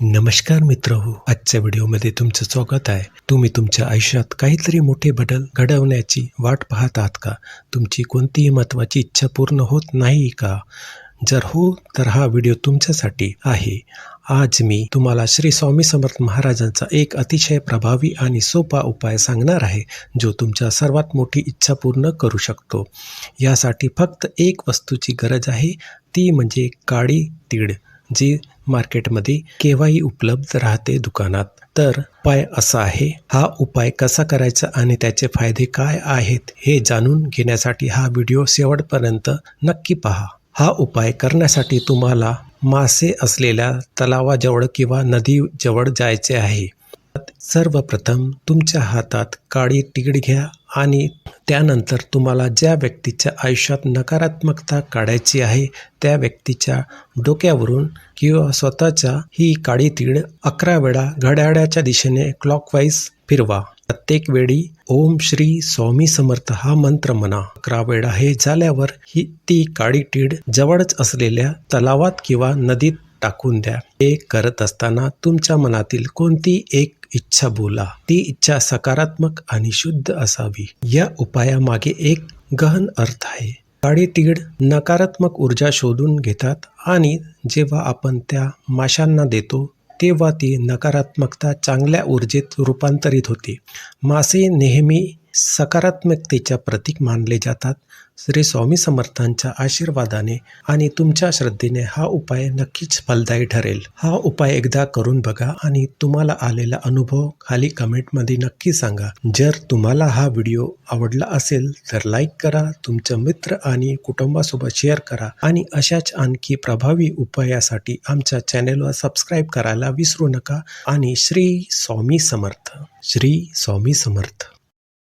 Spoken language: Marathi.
नमस्कार मित्र हो आजच्या व्हिडिओमध्ये तुमचं स्वागत आहे. तुम्ही तुमच्या आयुष्यात काहीतरी मोठे बदल घडवण्याची वाट पाहत आहात का? तुमची कोणतीही महत्त्वाची इच्छा पूर्ण होत नाही का? जर हो तर हा व्हिडिओ तुमच्यासाठी आहे. आज मी तुम्हाला श्री स्वामी समर्थ महाराजांचा एक अतिशय प्रभावी आणि सोपा उपाय सांगणार आहे जो तुमच्या सर्वात मोठी इच्छा पूर्ण करू शकतो. यासाठी फक्त एक वस्तूची गरज आहे ती म्हणजे काळी तीळ जी मार्केटमध्ये केव्हाही उपलब्ध राहते दुकानात. तर उपाय असा आहे हा उपाय कसा करायचा आणि त्याचे फायदे काय आहेत हे जाणून घेण्यासाठी हा व्हिडिओ शेवटपर्यंत नक्की पहा. हा उपाय करण्यासाठी तुम्हाला मासे असलेल्या तलावाजवळ किंवा नदीजवळ जायचे आहे. सर्वप्रथम तुमच्या हातात काळी तीळ घ्या आणि त्यानंतर तुम्हाला ज्या व्यक्तीच्या आयुष्यात नकारात्मकता काढायची आहे त्या व्यक्तीच्या डोक्यावरून किंवा स्वतःच्या ही काळी तीळ अकरा वेळा घड्याळ्याच्या दिशेने क्लॉकवाईज फिरवा. प्रत्येक वेळी ओम श्री स्वामी समर्थ हा मंत्र म्हणा. अकरा वेळा हे झाल्यावर ही ती काळी तीळ जवळच असलेल्या तलावात किंवा नदीत टाकून द्या. हे करत असताना तुमच्या मनातील कोणती एक इच्छा बोला. ती इच्छा सकारात्मक आणि शुद्ध असावी. या उपायामागे एक गहन अर्थ आहे. काळी तीळ नकारात्मक ऊर्जा शोधून घेतात आणि जेव्हा आपण त्या माशांना देतो तेव्हा ती नकारात्मकता चांगल्या ऊर्जेत रूपांतरित होते. मासे नेहमी सकारात्मकतेच्या प्रतीक मानले जातात. श्री स्वामी समर्थांच्या आशीर्वादाने आणि तुमच्या श्रद्धेने हा उपाय नक्कीच फलदायी ठरेल. हा उपाय एकदा करून बघा आणि तुम्हाला आलेला अनुभव खाली कमेंटमध्ये नक्की सांगा. जर तुम्हाला हा व्हिडिओ आवडला असेल तर लाईक करा तुमच्या मित्र आणि कुटुंबासोबत शेअर करा आणि अशाच आणखी प्रभावी उपायासाठी आमच्या चॅनेलवर सबस्क्राईब करायला विसरू नका. आणि श्री स्वामी समर्थ श्री स्वामी समर्थ.